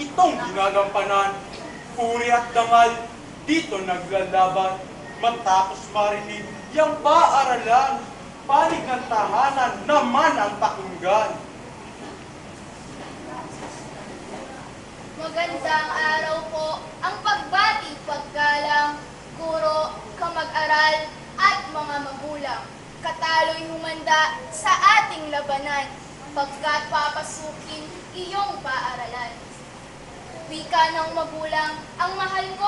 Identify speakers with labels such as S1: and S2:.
S1: itong ginagampanan. Puri at dangal, dito naglalaban. Matapos marinig, yang paaralan. Panig ng tahanan naman ang pakinggan.
S2: Magandang araw po ang pagbati paggalang, guro, kamag-aral, at mga magulang. Katalo'y humanda sa ating labanan, pagkat papasukin iyong paaralan. Wika ng magulang, ang mahal kong